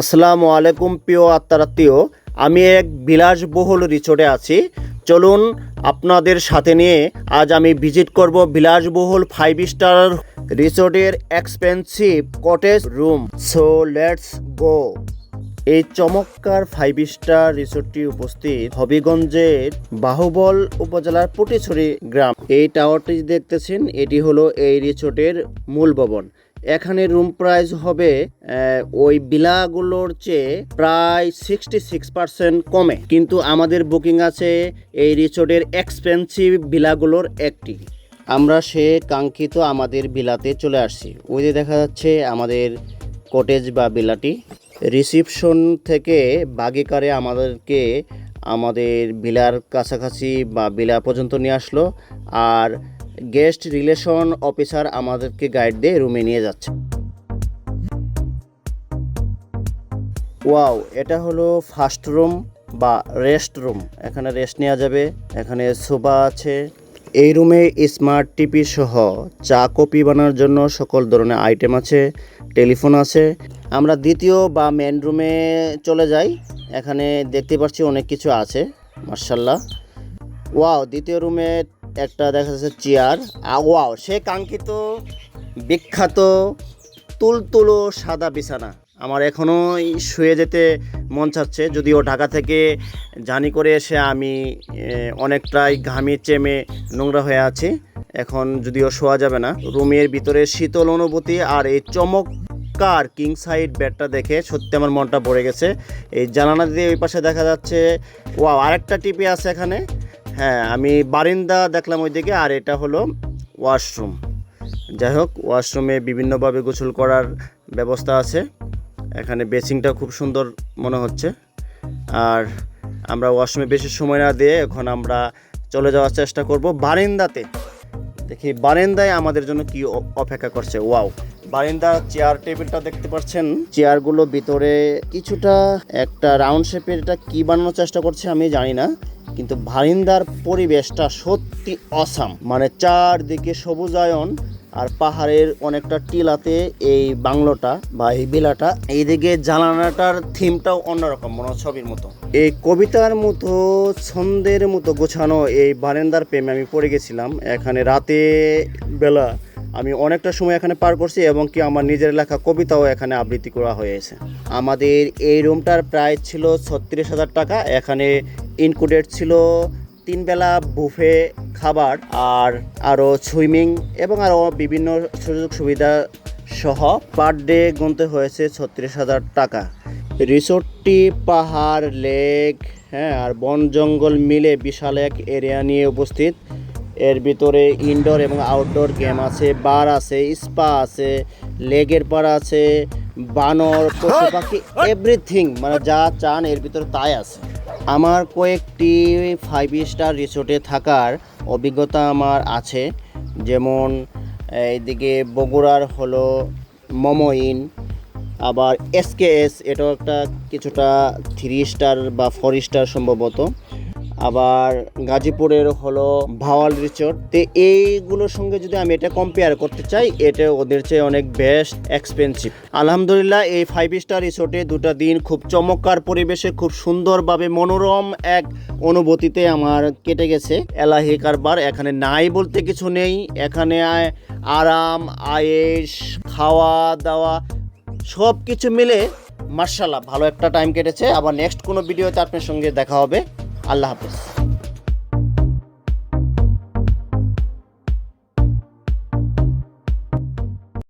আসসালামু আলাইকুম প্রিয় আত্মারাত্মীয়, আমি এক বিলাসবহুল রিসোর্টে আছি। চলুন আপনাদের সাথে নিয়ে আজ আমি ভিজিট করব বিলাসবহুল ফাইভ স্টার রিসোর্টের expensive cottage room so let's go এই চমৎকার ফাইভ স্টার রিসোর্টটি উপস্থিত হবিগঞ্জের বাহুবল উপজেলার পটিছড়ি গ্রাম। এই টাওয়ারটি দেখতেছেন, এটি হলো এই রিসোর্টের মূল ভবন। এখানে রুম প্রাইস হবে ওই বিলাগুলোর চেয়ে প্রায় সিক্সটি সিক্স পার্সেন্ট কমে। কিন্তু আমাদের বুকিং আছে এই রিসোর্টের এক্সপেন্সিভ বিলাগুলোর একটি। আমরা সে কাঙ্ক্ষিত আমাদের বিলাতে চলে আসছি। ওই যে দেখা যাচ্ছে আমাদের কটেজ বা বিলাটি। রিসিপশন থেকে বাগিকারে আমাদেরকে আমাদের বিলার কাছাকাছি বা বিলা পর্যন্ত নিয়ে আসলো। আর গেস্ট রিলেশন অফিসার আমাদেরকে গাইড দিয়ে রুমে নিয়ে যাচ্ছে। ওয়াও, এটা হলো ফার্স্ট রুম বা রেস্ট রুম। এখানে রেস্ট নেওয়া যাবে, এখানে সোফা আছে। এই রুমে স্মার্ট টিভি সহ চা কপি বানানোর জন্য সকল ধরনের আইটেম আছে, টেলিফোন আছে। আমরা দ্বিতীয় বা মেন রুমে চলে যাই। এখানে দেখতে পাচ্ছি অনেক কিছু আছে মার্শাল্লাহ ওয়াও, দ্বিতীয় রুমে একটা দেখা যাচ্ছে চেয়ার। ওয়াও, সে কাঙ্ক্ষিত বিখ্যাত তুলতুলো সাদা বিছানা। আমার এখনও শুয়ে যেতে মন চাচ্ছে, যদিও ঢাকা থেকে জানি করে এসে আমি অনেকটাই ঘামি চেমে নোংরা হয়ে আছি। এখন যদিও শোয়া যাবে না। রুমের ভিতরে শীতল অনুভূতি আর এই চমৎকার কিং সাইড বেডটা দেখে সত্যি আমার মনটা ভরে গেছে। এই জানালা দিয়ে ওই পাশে দেখা যাচ্ছে, ওয়াও, আরেকটা টিপি আছে এখানে। হ্যাঁ আমি বারিন্দা দেখলাম ওইদিকে আর এটা হলো ওয়াশরুম। যাই হোক, ওয়াশরুমে বিভিন্নভাবে গোসল করার ব্যবস্থা আছে। এখানে বেসিংটা খুব সুন্দর মনে হচ্ছে। আর আমরা ওয়াশরুমে বেশি সময় না দিয়ে এখন আমরা চলে যাওয়ার চেষ্টা করব বারিন্দাতে। দেখি, বারান্দায় আমাদের জন্য কি অপেক্ষা করছে। ওয়াও বারিন্দার চেয়ার টেবিলটা দেখতে পাচ্ছেন। চেয়ারগুলো ভিতরে কিছুটা একটা রাউন্ড শেপের এটা কি বানানোর চেষ্টা করছে আমি জানি না। কিন্তু ভারিন্দার পরিবেশটা সত্যি অসাম মানে চারদিকে সবুজায়ন, আর পাহাড়ের অনেকটা টিলাতে এই বাংলোটা বা এই বিলাটা, এইদিকে জানালাটার থিমটাও অন্যরকম, মনে ছবির মতো। এই কবিতার মতো, ছন্দের মতো গোছানো এই বারেন্দার প্রেমে আমি পড়ে গেছিলাম। এখানে রাতে বেলা আমি অনেকটা সময় এখানে পার করছি এবং কি আমার নিজের লেখা কবিতাও এখানে আবৃত্তি করা হয়েছে আমাদের এই রুমটার প্রাইস ছিল ছত্রিশ হাজার টাকা। এখানে ইনক্লুডেড ছিল তিন বেলা বুফে খাবার আর আরও সুইমিং এবং আরও বিভিন্ন সুযোগ সুবিধা সহ পার ডে গুনতে হয়েছে ছত্রিশ হাজার টাকা। রিসোর্টটি পাহাড় লেক হ্যাঁ আর বন জঙ্গল মিলে বিশাল এক এরিয়া নিয়ে উপস্থিত। এর ভিতরে ইনডোর এবং আউটডোর গেম আছে বার আছে স্পা আছে লেগের পার আছে বানর পশু পাখি এভরিথিং মানে যা চান এর ভিতরে তাই আছে। আমার কয়েকটি ফাইভ স্টার রিসোর্টে থাকার অভিজ্ঞতা আমার আছে। যেমন, এইদিকে বগুড়ার হলো মোমোইন, আবার এসকেএস এটাও একটা কিছুটা থ্রি স্টার বা ফোর স্টার সম্ভবত। আবার গাজীপুরের হলো ভাওয়াল রিসোর্ট তো এইগুলোর সঙ্গে যদি আমি এটা কম্পেয়ার করতে চাই, এটা ওদের চেয়ে অনেক বেস্ট এক্সপেন্সিভ আলহামদুলিল্লাহ, এই ফাইভ স্টার রিসোর্টে দুটো দিন খুব চমৎকার পরিবেশে, খুব সুন্দরভাবে মনোরম এক অনুভূতিতে আমার কেটে গেছে। এলাহি কারবার, এখানে নাই বলতে কিছু নেই। এখানে আরাম আয়েস খাওয়া দাওয়া সব কিছু মিলে মার্শাল্লাহ ভালো একটা টাইম কেটেছে। আবার নেক্সট কোনো ভিডিওতে আপনার সঙ্গে দেখা হবে। আল্লাহ হাফেজ।